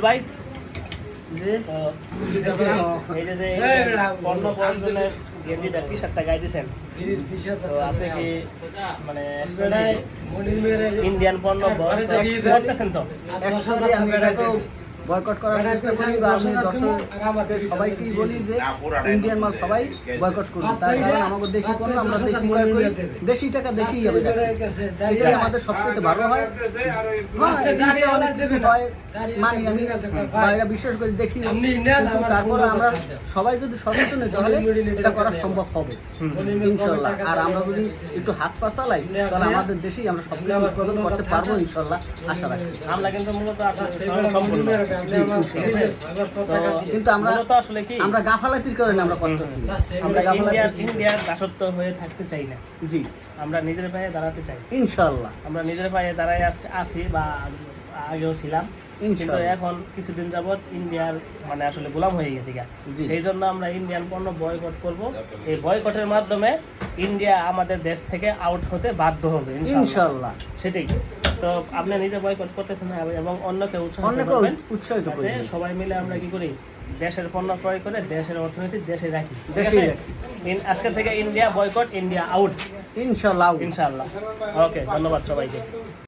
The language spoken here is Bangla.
ভাই এই যে যে পণ্য প্রয়োজনের গেঞ্জিটা টি শার্টটা তো আপনি কি মানে ইন্ডিয়ান পণ্য করতেছেন তো বয়কট করার চেষ্টা করি বা আমি দর্শকদের সবাইকেই বলি যে ইন্ডিয়ান মাল সবাই বয়কট করুন। তার কারণ আমাদের দেশি পণ্য আমরা দেশি ক্রয় করি। দেশি টাকা দেশি আমি রাখি এটাই আমাদের সবচেয়ে ভালো হয়। হ্যাঁ অনেক কিছু হয় মানি আমি বাইরে বিশ্বাস করে দেখি কিন্তু তারপরে আমরা সবাই যদি সচেতন হই তাহলে এটা করা সম্ভব হবে। ইনশাল্লাহ। আর আমরা যদি একটু হাত পা চালাই তাহলে আমাদের দেশেই আমরা সব কিছু উৎপাদন করতে পারব ইনশাল্লাহ। আশা রাখি আমরা কিন্তু মূলত আপনার কিন্তু আমরা মূলত আসলে কি? আমরা গাফালাতির কারণে আমরা করতেছি আমরা ইন্ডিয়ার ইন্ডিয়ার দাসত্ব হয়ে থাকতে চাই না। জি। আমরা নিজের পায়ে দাঁড়াতে চাই। ইনশাল্লাহ আমরা নিজের পায়ে দাঁড়াই আছি- বা আগেও ছিলাম। কিন্তু এখন কিছুদিন যাবত ইন্ডিয়ার মানে আসলে গোলাম হয়ে গেছি গা। সেই জন্য আমরা ইন্ডিয়ান পণ্য বয়কট করব। এই বয়কটের মাধ্যমে ইন্ডিয়া আমাদের দেশ থেকে আউট হতে বাধ্য হবে ইনশাআল্লাহ। ইনশাল্লাহ সেটাই। তো আপনি নিজে বয়কট করতেছেন এবং অন্যকে উৎসাহিত করবেন। উৎসাহিত করি সবাই মিলে আমরা কি করি দেশের পণ্য ক্রয় করে দেশের অর্থনীতি দেশে রাখি। ইন- আজকে থেকে ইন্ডিয়া বয়কট ইন্ডিয়া আউট ইনশাল্লাহ ইনশাআল্লাহ ওকে ধন্যবাদ সবাইকে।